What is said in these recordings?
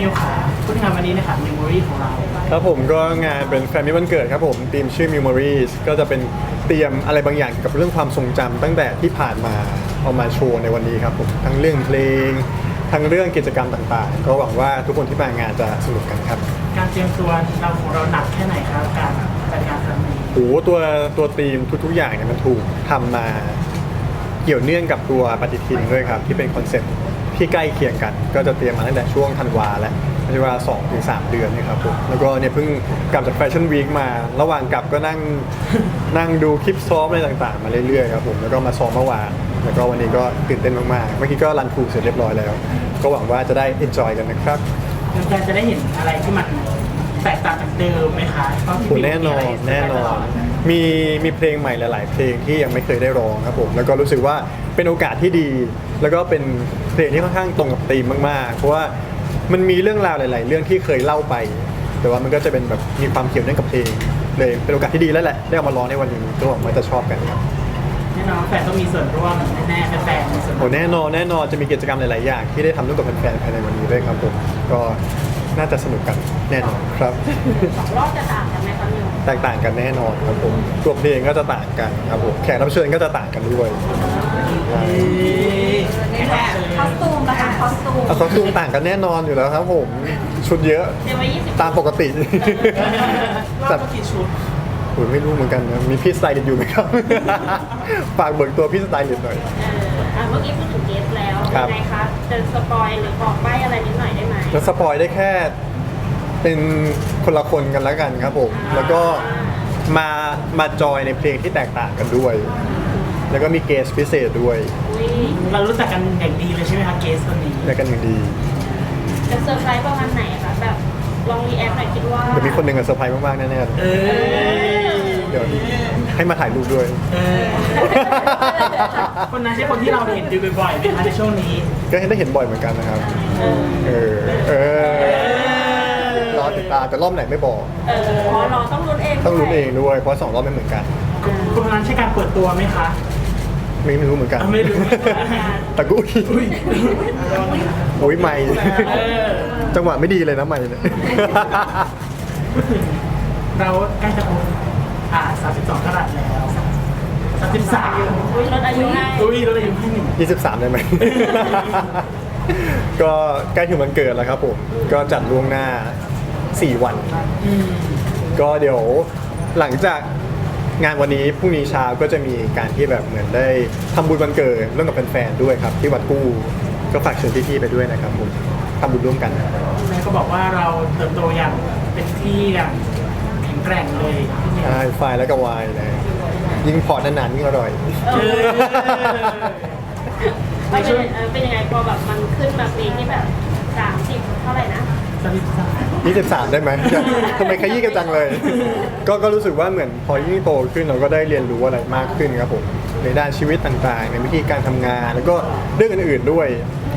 มิวขาพูดถึงงานวันนี้นะครับเมมโมรี่ของเราครับผมก็งานเป็นแฟนมิตรวันเกิดครับผมธีมชื่อ Memories ก็จะเป็นเตรียมอะไรบางอย่างเกี่ยวกับเรื่องความทรงจำตั้งแต่ที่ผ่านมาเอามาโชว์ในวันนี้ครับผมทั้งเรื่องเพลง ทั้งเรื่องกิจกรรมต่างๆ ก็หวังว่าทุกคนที่มางานจะสนุกกันครับ การเตรียมตัวเราของเราหนักแค่ไหนครับการจัดงานครั้งนี้ โอ้โหตัวตัวธีมทุกๆอย่างเนี่ยมันถูกทำมาเกี่ยวเนื่องกับตัวปฏิทินด้วยครับ ที่เป็นคอนเซ็ปต์ ที่ใกล้เคียงกัน ก็จะเตรียมมาตั้งแต่ช่วงธันวาแล้วไม่ใช่ว่า2ถึงสามเดือนนี่ครับผมแล้วก็เนี่ยเพิ่งกลับจากแฟชั่นวีคมา ระหว่างกลับก็นั่งนั่งดูคลิปซ้อมอะไรต่างๆ มาเรื่อยๆครับผมแล้วก็มาซ้อมเมื่อวานแล้วก็วันนี้ก็ตื่นเต้นมากๆเมื่อกี้ก็รันทูเสร็จเรียบร้อยแล้ว ก็หวังว่าจะได้เอนจอยกันนะครับ เราจะได้เห็นอะไรที่มัน แตกต่างจากเดิมไหมคะเพราะที่โหแน่นอนมีะไรแน่นอนมีมีเพลงใหม่หลาย ๆ เพลงที่ยังไม่เคยได้ร้องครับผมแล้วก็รู้สึกว่าเป็นโอกาสที่ดี แล้วก็เป็นเพลงที่ค่อนข้างตรงกับธีมมาก ๆ เพราะว่ามันมีเรื่องราวหลาย ๆ เรื่องที่เคยเล่าไป แต่ว่ามันก็จะเป็นแบบมีความเกี่ยวเนื่องกับเพลงเลยเป็นโอกาสที่ดีแล้วแหละได้เอามาร้องในวันนี้ก็หวังว่าจะชอบกันครับ แน่นอนแฟนต้องมีส่วนร่วมแน่ๆแฟนๆมีส่วนโหร่วมแน่นอนแน่นอนจะมีกิจกรรมหลาย ๆ อย่างที่ได้ทำร่วมกับแฟนๆภายในวันนี้ด้วยครับผมก็ น่าจะสนุกกันแน่นอนครับ สองรอบจะต่างกันไหมคะมิวแตกต่างกันแน่นอนครับผมตัวเพลงก็จะต่างกันครับผมแขกรับเชิญก็จะต่างกันด้วยใช่ในแบบคอสตูมนะคะคอสตูมเอาคอสตูมต่างกันแน่นอนอยู่แล้วครับผมชุดเยอะเตรียมไว้ยี่สิบตามปกติรอบแต่ละกี่ชุด ผมไม่รู้เหมือนกันนะมีพี่สไตลิสต์อยู่ไหมครับ ฝากเบิกตัวพี่สไตลิสต์หน่อย เอออะเมื่อกี้พูดถึงเกสแล้วครับ ยังไงคะจะสปอยหรือบอกใบ้อะไรนิดหน่อยได้ไหมแล้วสปอยได้แค่เป็นคนละคนกันแล้วกันครับผม แล้วก็มามาจอยในเพลงที่แตกต่างกันด้วย แล้วก็มีเกสพิเศษด้วยอุ้ยเรารู้จักกันอย่างดีเลยใช่ไหมคะเกสคนนี้และกันอย่างดีจะเซอร์ไพรส์ประมาณไหนคะแบบลองรีแอคหน่อยคิดว่าเดี๋ยวมีคนหนึ่งอะเซอร์ไพรส์มากๆแน่ๆเลย เออ เดี๋ยวให้มาถ่ายรูปด้วย เออคนนั้นใช่คนที่เราเห็นดูบ่อยๆไหมคะในช่วงนี้ก็ได้เห็นบ่อยเหมือนกันนะครับ เออ เออ รอติดตามแต่รอบไหนไม่บอก เอออ๋อรอต้องลุ้นเองต้องลุ้นเองด้วย เพราะสองรอบไม่เหมือนกัน คนนั้นใช่การเปิดตัวไหมคะ ไม่รู้เหมือนกันไม่รู้เหมือนกันแต่กูอุ้ยโอ้ยไม่เออจังหวะไม่ดีเลยนะไม่เนี่ยพูดถึงเราใกล้จะครบ อ่า32กรัตแล้ว33อุ้ยลดอายุให้อุ้ยเราเลยอยู่ให้หนึ่ง23 ได้ไหม ก็ใกล้ถึงวันเกิดแล้วครับผม ก็จัดล่วงหน้า 4 วันอืมก็เดี๋ยวหลังจากงานวันนี้พรุ่งนี้เช้าก็จะมีการที่แบบเหมือนได้ทำบุญวันเกิดร่วมกับแฟนๆด้วยครับ ที่วัดกู้ก็ฝากเชิญพี่ๆไปด้วยนะครับผมทำบุญร่วมกัน แม่ก็บอกว่าเราเติบโตอย่างเป็นที่อย่างแข็งแกร่งเลยพี่เมย์ใช่ไฟล์แล้วก็วายเลย ยิ่งพอร์ตนานๆยิ่งอร่อย เออไม่เป็นเออเป็นยังไงพอแบบมันขึ้นมาปีที่แบบสามสิบเท่าไหร่นะสามสิบสาม 23 ได้ไหม ทำไมขยี้กันจังเลย ก็ก็รู้สึกว่าเหมือนพอยิ่งโตขึ้นเราก็ได้เรียนรู้อะไรมากขึ้นครับผม ในด้านชีวิตต่างๆ ในวิธีการทำงานแล้วก็เรื่องอื่นๆด้วย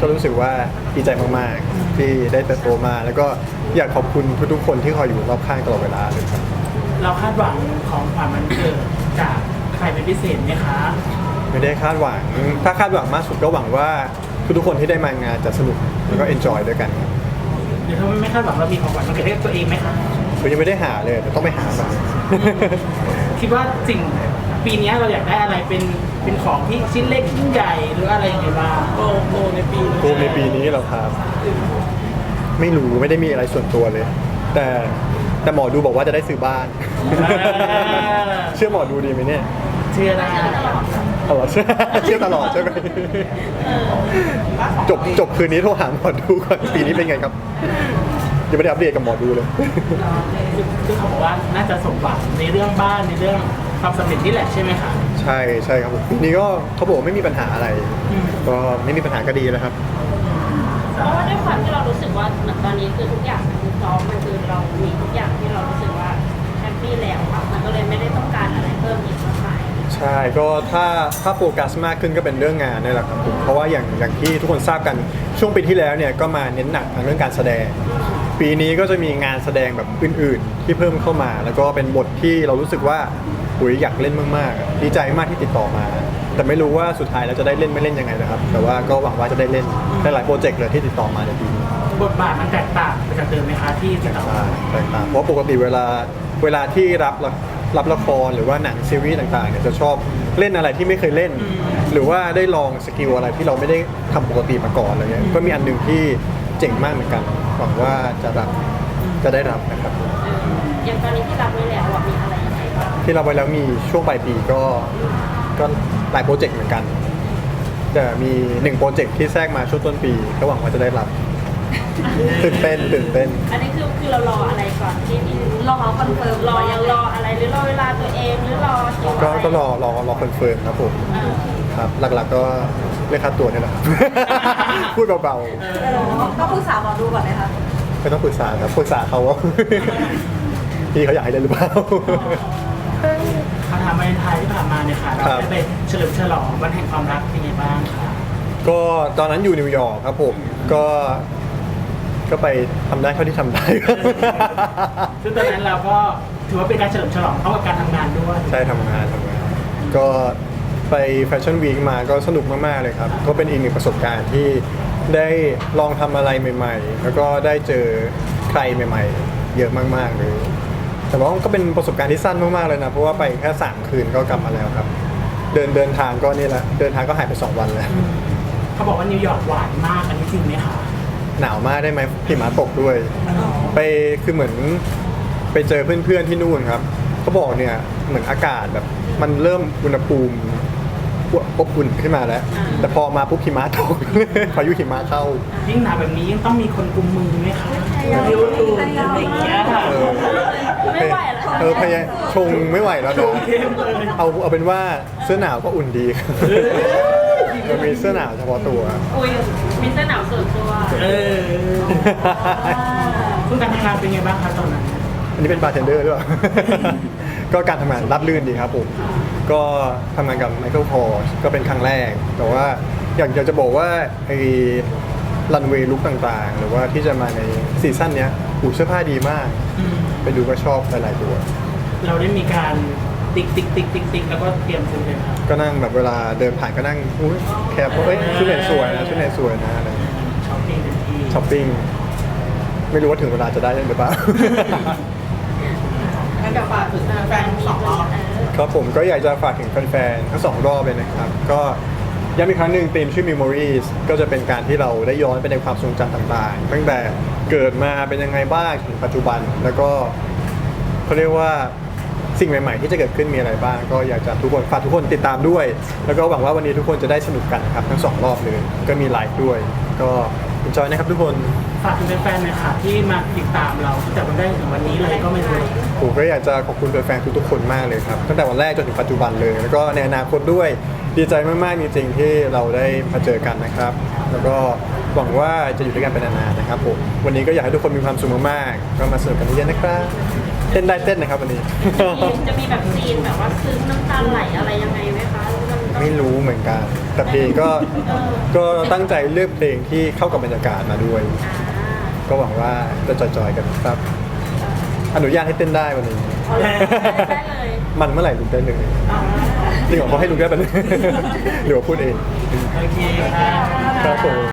ก็รู้สึกว่าดีใจมากๆ ที่ได้เติบโตมา แล้วก็อยากขอบคุณทุกๆคนที่คอยอยู่รอบข้างตลอดเวลาเลยครับ เราคาดหวังของขวัญวันเกิดจากใครเป็นพิเศษไหมคะ ไม่ได้คาดหวัง ถ้าคาดหวังมากสุดก็หวังว่าทุกๆคนที่ได้มางานจะสนุกแล้วก็เอนจอยด้วยกันครับหรือถ้าไม่คาดหวังเรามีของขวัญวันเกิดให้กับตัวเองไหมคะ ผมยังไม่ได้หาเลยแต่ต้องไปหาก่อน คิดว่าสิ่งปีนี้เราอยากได้อะไรเป็นเป็นของที่ชิ้นเล็กชิ้นใหญ่หรืออะไรอย่างเงี้ยบ้างโกโกในปีนี้ โกในปีนี้เหรอครับ ไม่รู้ไม่ได้มีอะไรส่วนตัวเลย แต่แต่หมอดูบอกว่าจะได้ซื้อบ้านเชื่อหมอดูดีไหมเนี่ยเชื่อได้เอาเหรอเชื่อเชื่อตลอดใช่ไหมจบจบคืนนี้โทรหาหมอดูก่อนปีนี้เป็นไงครับ ยังไม่ได้อัปเดตกับหมอดูเลย ซึ่งเขาบอกว่าน่าจะสมหวังในเรื่องบ้านในเรื่องความสำเร็จนี่แหละใช่ไหมคะใช่ใช่ครับผมปีนี้ก็เขาบอกว่าไม่มีปัญหาอะไร อืมก็ไม่มีปัญหาก็ดีแล้วครับ เพราะว่าด้วยความที่เรารู้สึกว่าตอนนี้คือทุกอย่างมันคือพร้อมมันคือเรามีทุกอย่างที่เรารู้สึกว่าแฮปปี้แล้วอะมันก็เลยไม่ได้ต้องการอะไรเพิ่มอีกมากมายใช่ก็ถ้าถ้าโฟกัสมากขึ้นก็เป็นเรื่องงานนี่แหละครับผมเพราะว่าอย่างอย่างที่ทุกคนทราบกันช่วงปีที่แล้วเนี่ยก็มาเน้นหนักทางเรื่องการแสดง ปีนี้ก็จะมีงานแสดงแบบอื่น ๆ ที่เพิ่มเข้ามา แล้วก็เป็นบทที่เรารู้สึกว่าอุยอยากเล่นมากๆดีใจมากที่ติดต่อมา แต่ไม่รู้ว่าสุดท้ายแล้วจะได้เล่นไม่เล่นยังไงนะครับ แต่ว่าก็หวังว่าจะได้เล่นได้หลายโปรเจกต์เลยที่ติดต่อมาในปีนี้บบทบาทมันแตกต่างไปจากเดิมไหมคะที่จะต้องใช่แตกต่างเพราะปกติเวลาเวลาที่รับละรับละครหรือว่าหนังซีรีส์ต่างๆเนี่ยจะชอบเล่นอะไรที่ไม่เคยเล่น หรือว่าได้ลองสกิลอะไรที่เราไม่ได้ทำปกติมาก่อนอะไรเงี้ยก็มีอันหนึ่งที่เจ๋งมากเหมือนกันหวังว่าจะรับจะได้รับนะครับเอออย่างตอนนี้ที่รับไว้แล้วอะมีอะไรยังไงบ้างที่เราไว้แล้วมีช่วงปลายปีก็ก็หลายโปรเจกต์เหมือนกัน แต่มีหนึ่งโปรเจกต์ที่แทรกมาช่วงต้นปีก็หวังว่าจะได้รับ ตื่นเต้นตื่นเต้น อันนี้คือคือเรารออะไรก่อนที่ที่รอคอนเฟิร์มรอยังรออะไรหรือรอเวลาตัวเองหรือรอคิวก็อะไรก็รอรอรอคอนเฟิร์มครับผมเออครับ หลักๆก็เรียกค่าตัวนี่แหละครับ พูดเบาก็ปรึกษาหมอดูก่อนไหมคะๆไม่ต้องปรึกษาครับปรึกษาเขาว่า พี่เขาอยากให้ได้หรือเปล่า คำถามวาเลนไทน์ที่ผ่านมาเนี่ยค่ะ เราครับ ได้ไปเฉลิมฉลองวันแห่งความรักเป็นไงบ้างคะก็ตอนนั้นอยู่นิวยอร์กครับผม ก็ ก็ไปทำได้เท่าที่ทำได้ ซึ่งตอนนั้นเราก็ถือว่าเป็นการเฉลิมฉลองเข้ากับการทำงานด้วย ใช่ทำงานทำงานก็ไปแฟชั่นวีคมาก็สนุกมาก ๆ เลยครับ ก็เป็นอีกหนึ่งประสบการณ์ที่ได้ลองทำอะไรใหม่ ๆ แล้วก็ได้เจอใครใหม่ ๆ เยอะมาก ๆ เลย แต่ว่าก็เป็นประสบการณ์ที่สั้นมาก ๆ เลยนะ เพราะว่าไปแค่ 3 คืนก็กลับมาแล้วครับ เดินเดินทางก็นี่แหละ เดินทางก็หายไป 2 วันแล้ว เขาบอกว่านิวยอร์กหวานมากอันนี้จริงไหมคะ หนาวมากได้ไหมหิมะตกด้วย ไปคือเหมือนไปเจอเพื่อนๆที่นู่นครับเขาบอกเนี่ยเหมือนอากาศแบบ มันเริ่มอุณหภูมิอบอุ่นขึ้นมาแล้ว แต่พอมาปุ๊บหิมะตก พายุหิมะเข้า ยิ่งหนาวแบบนี้ยิ่งต้องมีคนกุมมือไหมคะยูทูบอะไรอย่างเงี้ยค่ะเออไม่ไหวแล้วเออพยายชงไม่ไหวแล้วชนะงเข้มเลยเอาเอาเป็นว่าเสื้อหนาวก็อุ่นดีครับ มันมีเสื้อหนาวเฉพาะตัวอุ้ยมีเส้นหนาวส่วนตัวเออซึ่งการทำงานเป็นไงบ้างคะตอนนั้น อันนี้เป็นบาร์เทนเดอร์ด้วยก็การทำงานรับลื่นดีครับผม ก็ทำงานกับไมเคิลพอชก็เป็นครั้งแรก แต่ว่าอยากอยากจะบอกว่าไอ้รันเวย์ลุกต่างๆ หรือว่าที่จะมาในซีซั่นเนี้ยหูเสื้อผ้าดีมากอืมไปดูก็ชอบหลายๆตัว เราได้มีการ ติ๊กติ๊กติ๊กติ๊กติ๊กแล้วก็เตรียมซื้อเลยครับก็นั่งแบบเวลาเดินผ่านก็นั่งอุ้ยแคปว่าเอ้ยชุดไหนสวยนะชุดไหนสวยนะอะไรช้อปปิ้งเต็มที่ช้อปปิ้งไม่รู้ว่าถึงเวลาจะได้หรือเปล่า งั้นเดี๋ยวฝากถึงแฟนสองรอบครับผมก็อยากจะฝากถึงแฟนๆทั้งสองรอบเลยนะครับ ก็ย้ำอีกครั้งหนึ่งธีมชื่อ Memories ก็จะเป็นการที่เราได้ย้อนไปในความทรงจำต่างๆ ตั้งแต่เกิดมาเป็นยังไงบ้างถึงปัจจุบัน แล้วก็เขาเรียกว่า สิ่งใหม่ๆ ที่จะเกิดขึ้นมีอะไรบ้าง ก็อยากจะทุกคนฝากทุกคนติดตามด้วย แล้วก็หวังว่าวันนี้ทุกคนจะได้สนุกกันครับทั้งสองรอบเลยก็มีไลฟ์ด้วย ก็เอ็นจอยนะครับทุกคนฝากถึงแฟนๆหน่อยค่ะที่มาติดตามเราตั้งแต่วันแรกถึงวันนี้เลยก็ไม่รู้ผมก็อยากจะขอบคุณแฟนๆทุกๆคนมากเลยครับตั้งแต่วันแรกจนถึงปัจจุบันเลย แล้วก็ในอนาคตด้วยดีใจมากๆจริงๆที่เราได้มาเจอกันนะครับ แล้วก็หวังว่าจะอยู่ด้วยกันเป็นนานๆนะครับผมวันนี้ก็อยากให้ทุกคนมีความสุขมากๆก็มาสนุกกันเยอะๆนะครับ เต้นได้เต้นนะครับวันนี้ จะมีแบบซีนแบบว่าซึ้งน้ำตาไหลอะไรยังไงไหมคะหรือมันต้องไม่รู้เหมือนกัน แต่เพลงก็ก็ตั้งใจเลือกเพลงที่เข้ากับบรรยากาศมาด้วย อ่าก็หวังว่าจะจอยๆกันครับ อนุญาตให้เต้นได้วันนี้เอาเลยได้เลยมันเมื่อไหร่ลุกได้เลยจริงเหรอเขาให้ลุกได้ปะเนี่ยหรือว่าพูดเองโอเคค่ะครับผม